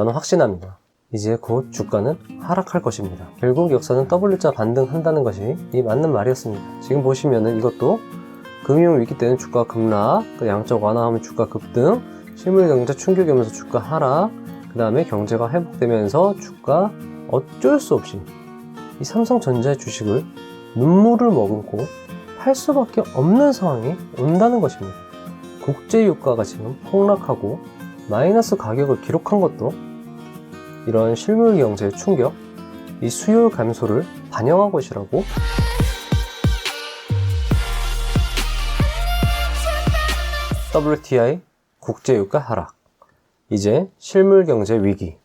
저는 확신합니다. 이제 곧 주가는 하락할 것입니다. 결국 역사는 W자 반등한다는 것이 이 맞는 말이었습니다. 지금 보시면은 이것도 금융 위기 때는 주가 급락, 그 양적 완화하면 주가 급등, 실물 경제 충격이 오면서 주가 하락, 그 다음에 경제가 회복되면서 주가 어쩔 수 없이 이 삼성전자의 주식을 눈물을 머금고 팔 수밖에 없는 상황이 온다는 것입니다. 국제 유가가 지금 폭락하고 마이너스 가격을 기록한 것도 이런 실물 경제의 충격, 이 수요 감소를 반영한 것이라고 WTI 국제유가 하락, 이제 실물 경제 위기,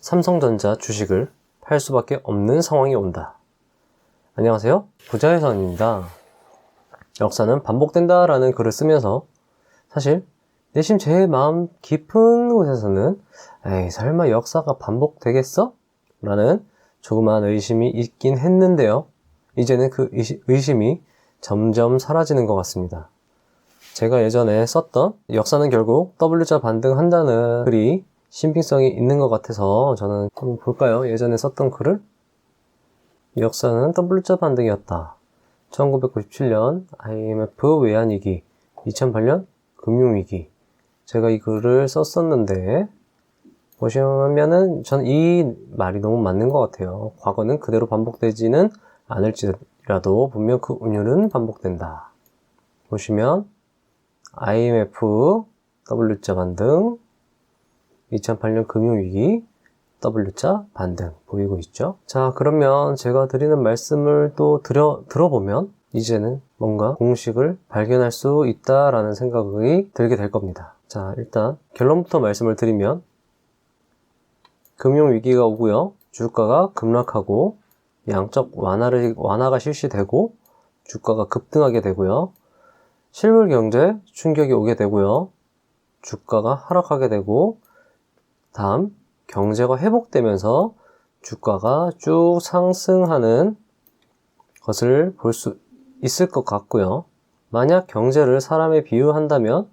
삼성전자 주식을 팔 수밖에 없는 상황이 온다. 안녕하세요. 부자의 선입니다. 역사는 반복된다라는 글을 쓰면서 사실 내심 제 마음 깊은 곳에서는 에이 설마 역사가 반복되겠어? 라는 조그마한 의심이 있긴 했는데요. 이제는 그 의심이 점점 사라지는 것 같습니다. 제가 예전에 썼던 역사는 결국 W자 반등한다는 글이 신빙성이 있는 것 같아서 저는 한번 볼까요? 예전에 썼던 글을 역사는 W자 반등이었다. 1997년 IMF 외환위기, 2008년 금융위기. 제가 이 글을 썼었는데, 보시면은 전 이 말이 너무 맞는 것 같아요. 과거는 그대로 반복되지는 않을지라도 분명 그 운율은 반복된다. 보시면 IMF W자 반등, 2008년 금융위기 W자 반등 보이고 있죠? 자, 그러면 제가 드리는 말씀을 또 들어, 들어보면 이제는 뭔가 공식을 발견할 수 있다라는 생각이 들게 될 겁니다. 자, 일단 결론부터 말씀을 드리면 금융위기가 오고요. 주가가 급락하고 양적 완화를, 완화가 실시되고 주가가 급등하게 되고요. 실물 경제 충격이 오게 되고요. 주가가 하락하게 되고 다음 경제가 회복되면서 주가가 쭉 상승하는 것을 볼 수 있을 것 같고요. 만약 경제를 사람에 비유한다면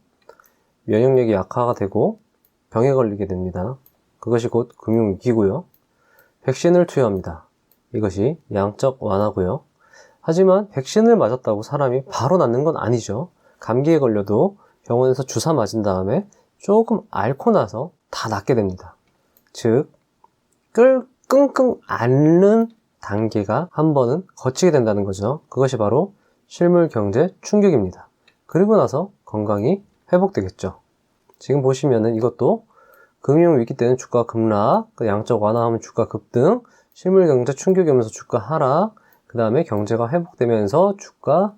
면역력이 약화가 되고 병에 걸리게 됩니다. 그것이 곧 금융위기고요. 백신을 투여합니다. 이것이 양적 완화고요. 하지만 백신을 맞았다고 사람이 바로 낫는 건 아니죠. 감기에 걸려도 병원에서 주사 맞은 다음에 조금 앓고 나서 다 낫게 됩니다. 즉, 끌, 끙끙 앓는 단계가 한 번은 거치게 된다는 거죠. 그것이 바로 실물 경제 충격입니다. 그리고 나서 건강이 회복되겠죠. 지금 보시면은 이것도 금융 위기 때는 주가 급락, 그 양적 완화하면 주가 급등, 실물 경제 충격이 오면서 주가 하락, 그 다음에 경제가 회복되면서 주가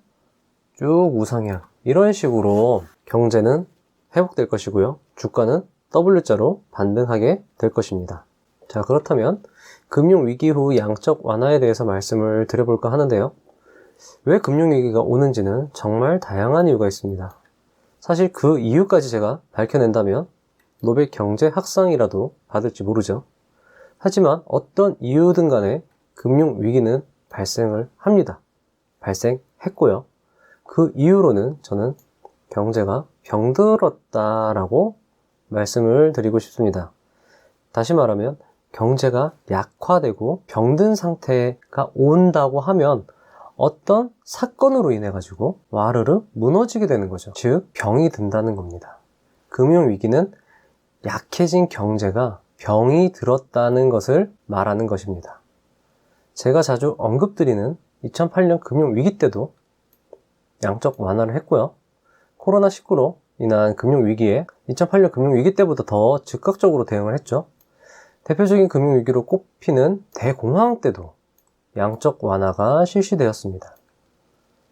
쭉 우상향. 이런 식으로 경제는 회복될 것이고요. 주가는 W자로 반등하게 될 것입니다. 자, 그렇다면 금융 위기 후 양적 완화에 대해서 말씀을 드려볼까 하는데요. 왜 금융위기가 오는지는 정말 다양한 이유가 있습니다. 사실 그 이유까지 제가 밝혀낸다면 노벨 경제학상이라도 받을지 모르죠. 하지만 어떤 이유든 간에 금융위기는 발생을 합니다. 발생했고요. 그 이유로는 저는 경제가 병들었다라고 말씀을 드리고 싶습니다. 다시 말하면 경제가 약화되고 병든 상태가 온다고 하면 어떤 사건으로 인해 가지고 와르르 무너지게 되는 거죠. 즉 병이 든다는 겁니다. 금융 위기는 약해진 경제가 병이 들었다는 것을 말하는 것입니다. 제가 자주 언급드리는 2008년 금융 위기 때도 양적 완화를 했고요. 코로나19로 인한 금융 위기에 2008년 금융 위기 때보다 더 즉각적으로 대응을 했죠. 대표적인 금융 위기로 꼽히는 대공황 때도 양적 완화가 실시되었습니다.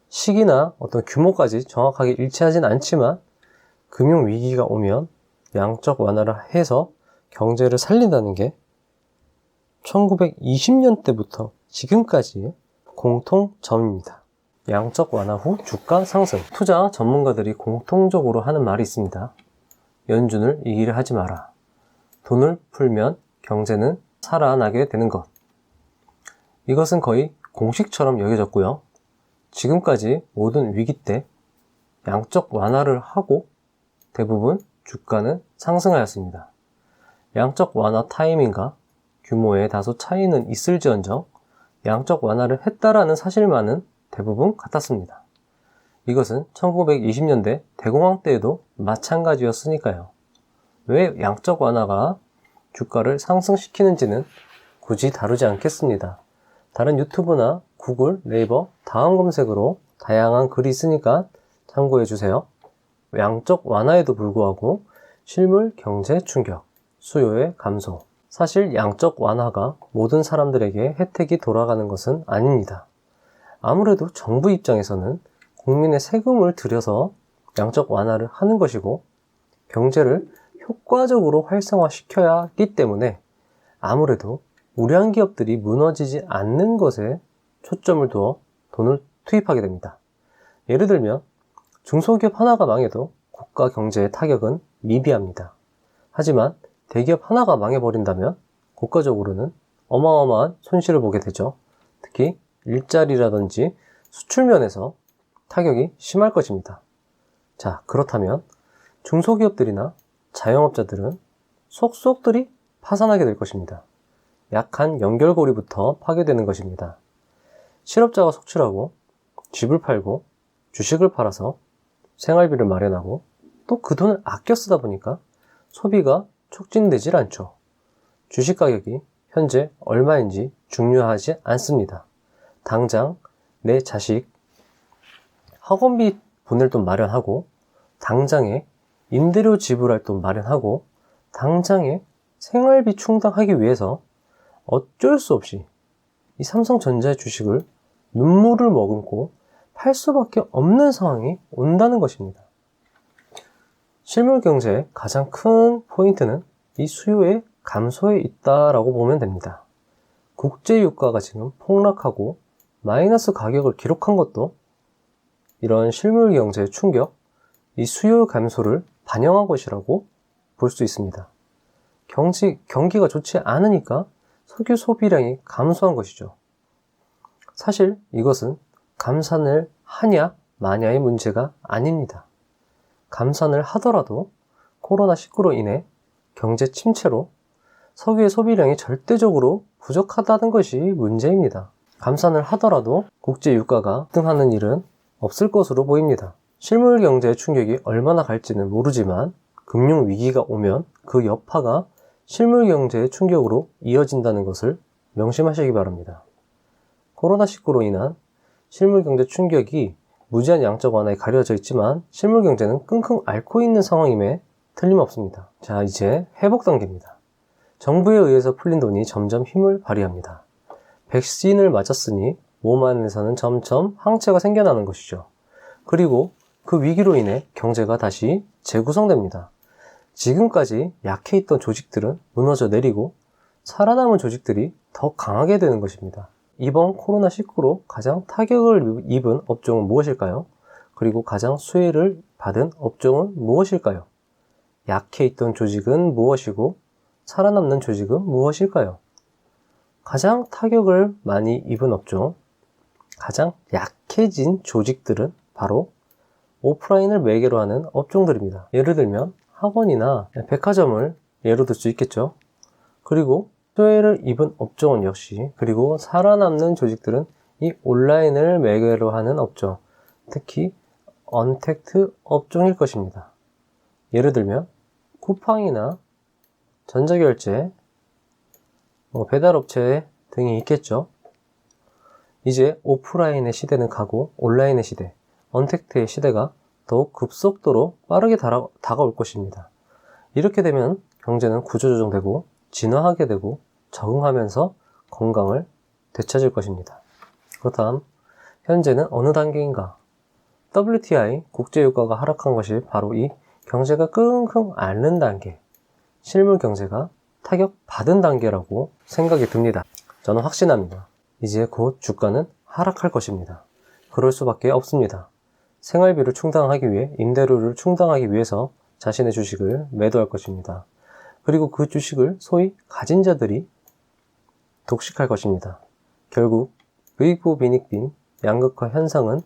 시기나 어떤 규모까지 정확하게 일치하진 않지만 금융 위기가 오면 양적 완화를 해서 경제를 살린다는 게 1920년대부터 지금까지의 공통점입니다. 양적 완화 후 주가 상승. 투자 전문가들이 공통적으로 하는 말이 있습니다. 연준을 이기려 하지 마라. 돈을 풀면 경제는 살아나게 되는 것. 이것은 거의 공식처럼 여겨졌고요. 지금까지 모든 위기 때 양적 완화를 하고 대부분 주가는 상승하였습니다. 양적 완화 타이밍과 규모에 다소 차이는 있을지언정 양적 완화를 했다라는 사실만은 대부분 같았습니다. 이것은 1920년대 대공황 때에도 마찬가지였으니까요. 왜 양적 완화가 주가를 상승시키는지는 굳이 다루지 않겠습니다. 다른 유튜브나 구글, 네이버, 다음 검색으로 다양한 글이 있으니까 참고해 주세요. 양적 완화에도 불구하고 실물 경제 충격, 수요의 감소. 사실 양적 완화가 모든 사람들에게 혜택이 돌아가는 것은 아닙니다. 아무래도 정부 입장에서는 국민의 세금을 들여서 양적 완화를 하는 것이고 경제를 효과적으로 활성화시켜야 하기 때문에 아무래도 우량 기업들이 무너지지 않는 것에 초점을 두어 돈을 투입하게 됩니다. 예를 들면 중소기업 하나가 망해도 국가 경제의 타격은 미비합니다. 하지만 대기업 하나가 망해버린다면 국가적으로는 어마어마한 손실을 보게 되죠. 특히 일자리라든지 수출 면에서 타격이 심할 것입니다. 자, 그렇다면 중소기업들이나 자영업자들은 속속들이 파산하게 될 것입니다. 약한 연결고리부터 파괴되는 것입니다. 실업자가 속출하고 집을 팔고 주식을 팔아서 생활비를 마련하고 또 그 돈을 아껴 쓰다 보니까 소비가 촉진되질 않죠. 주식 가격이 현재 얼마인지 중요하지 않습니다. 당장 내 자식 학원비 보낼 돈 마련하고 당장에 임대료 지불할 돈 마련하고 당장에 생활비 충당하기 위해서 어쩔 수 없이 이 삼성전자의 주식을 눈물을 머금고 팔 수밖에 없는 상황이 온다는 것입니다. 실물 경제의 가장 큰 포인트는 이 수요의 감소에 있다라고 보면 됩니다. 국제 유가가 지금 폭락하고 마이너스 가격을 기록한 것도 이런 실물 경제의 충격, 이 수요 감소를 반영한 것이라고 볼 수 있습니다. 경지, 경기가 좋지 않으니까 석유 소비량이 감소한 것이죠. 사실 이것은 감산을 하냐 마냐의 문제가 아닙니다. 감산을 하더라도 코로나19로 인해 경제 침체로 석유의 소비량이 절대적으로 부족하다는 것이 문제입니다. 감산을 하더라도 국제 유가가 등하는 일은 없을 것으로 보입니다. 실물 경제의 충격이 얼마나 갈지는 모르지만 금융 위기가 오면 그 여파가 실물 경제의 충격으로 이어진다는 것을 명심하시기 바랍니다. 코로나19로 인한 실물 경제 충격이 무제한 양적 완화에 가려져 있지만 실물 경제는 끙끙 앓고 있는 상황임에 틀림없습니다. 자, 이제 회복 단계입니다. 정부에 의해서 풀린 돈이 점점 힘을 발휘합니다. 백신을 맞았으니 몸 안에서는 점점 항체가 생겨나는 것이죠. 그리고 그 위기로 인해 경제가 다시 재구성됩니다. 지금까지 약해 있던 조직들은 무너져 내리고 살아남은 조직들이 더 강하게 되는 것입니다. 이번 코로나19로 가장 타격을 입은 업종은 무엇일까요? 그리고 가장 수혜를 받은 업종은 무엇일까요? 약해 있던 조직은 무엇이고 살아남는 조직은 무엇일까요? 가장 타격을 많이 입은 업종, 가장 약해진 조직들은 바로 오프라인을 매개로 하는 업종들입니다. 예를 들면 학원이나 백화점을 예로 들 수 있겠죠. 그리고 수혜를 입은 업종은 역시 그리고 살아남는 조직들은 이 온라인을 매개로 하는 업종, 특히 언택트 업종일 것입니다. 예를 들면 쿠팡이나 전자결제, 뭐 배달업체 등이 있겠죠. 이제 오프라인의 시대는 가고 온라인의 시대, 언택트의 시대가 더욱 급속도로 빠르게 다가올 것입니다. 이렇게 되면 경제는 구조조정되고 진화하게 되고 적응하면서 건강을 되찾을 것입니다. 그렇다면 현재는 어느 단계인가? WTI 국제유가가 하락한 것이 바로 이 경제가 끙끙 앓는 단계, 실물 경제가 타격받은 단계라고 생각이 듭니다. 저는 확신합니다. 이제 곧 주가는 하락할 것입니다. 그럴 수밖에 없습니다. 생활비를 충당하기 위해 임대료를 충당하기 위해서 자신의 주식을 매도할 것입니다. 그리고 그 주식을 소위 가진 자들이 독식할 것입니다. 결국 부익부 빈익빈 양극화 현상은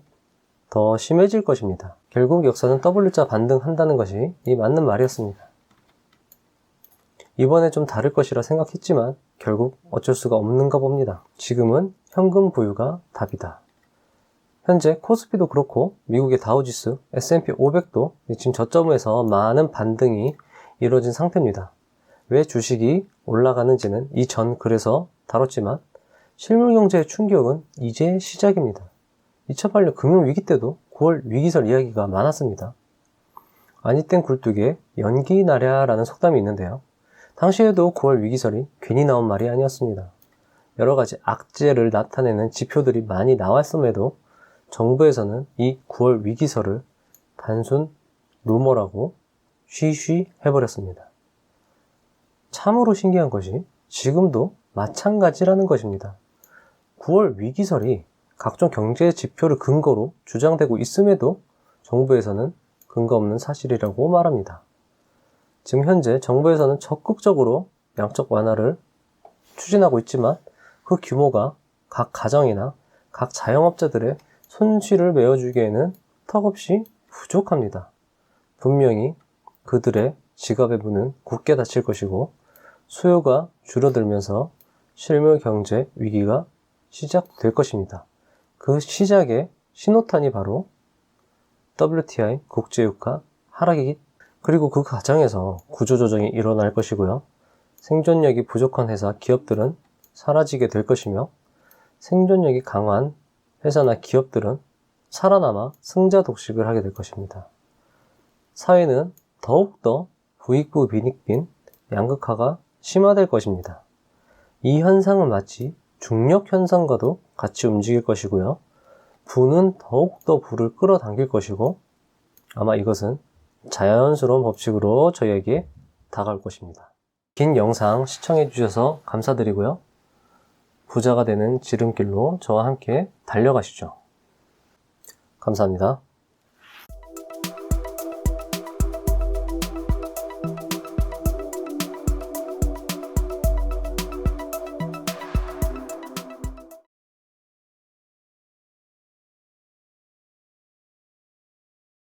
더 심해질 것입니다. 결국 역사는 W자 반등한다는 것이 이 맞는 말이었습니다. 이번에 좀 다를 것이라 생각했지만 결국 어쩔 수가 없는가 봅니다. 지금은 현금 보유가 답이다. 현재 코스피도 그렇고 미국의 다우지수, S&P 500도 지금 저점에서 많은 반등이 이루어진 상태입니다. 왜 주식이 올라가는지는 이전 글에서 다뤘지만 실물 경제의 충격은 이제 시작입니다. 2008년 금융위기 때도 9월 위기설 이야기가 많았습니다. 아니 땐 굴뚝에 연기 나랴라는 속담이 있는데요. 당시에도 9월 위기설이 괜히 나온 말이 아니었습니다. 여러 가지 악재를 나타내는 지표들이 많이 나왔음에도 정부에서는 이 9월 위기설을 단순 루머라고 쉬쉬 해버렸습니다. 참으로 신기한 것이 지금도 마찬가지라는 것입니다. 9월 위기설이 각종 경제 지표를 근거로 주장되고 있음에도 정부에서는 근거 없는 사실이라고 말합니다. 지금 현재 정부에서는 적극적으로 양적 완화를 추진하고 있지만 그 규모가 각 가정이나 각 자영업자들의 손실을 메워주기에는 턱없이 부족합니다. 분명히 그들의 지갑의 문은 굳게 닫힐 것이고 수요가 줄어들면서 실물 경제 위기가 시작될 것입니다. 그 시작의 신호탄이 바로 WTI 국제유가 하락이기 그리고 그 과정에서 구조조정이 일어날 것이고요. 생존력이 부족한 회사, 기업들은 사라지게 될 것이며 생존력이 강한 회사나 기업들은 살아남아 승자 독식을 하게 될 것입니다. 사회는 더욱더 부익부 빈익빈 양극화가 심화될 것입니다. 이 현상은 마치 중력 현상과도 같이 움직일 것이고요. 부는 더욱더 불을 끌어당길 것이고 아마 이것은 자연스러운 법칙으로 저희에게 다가올 것입니다. 긴 영상 시청해 주셔서 감사드리고요. 부자가 되는 지름길로 저와 함께 달려가시죠. 감사합니다.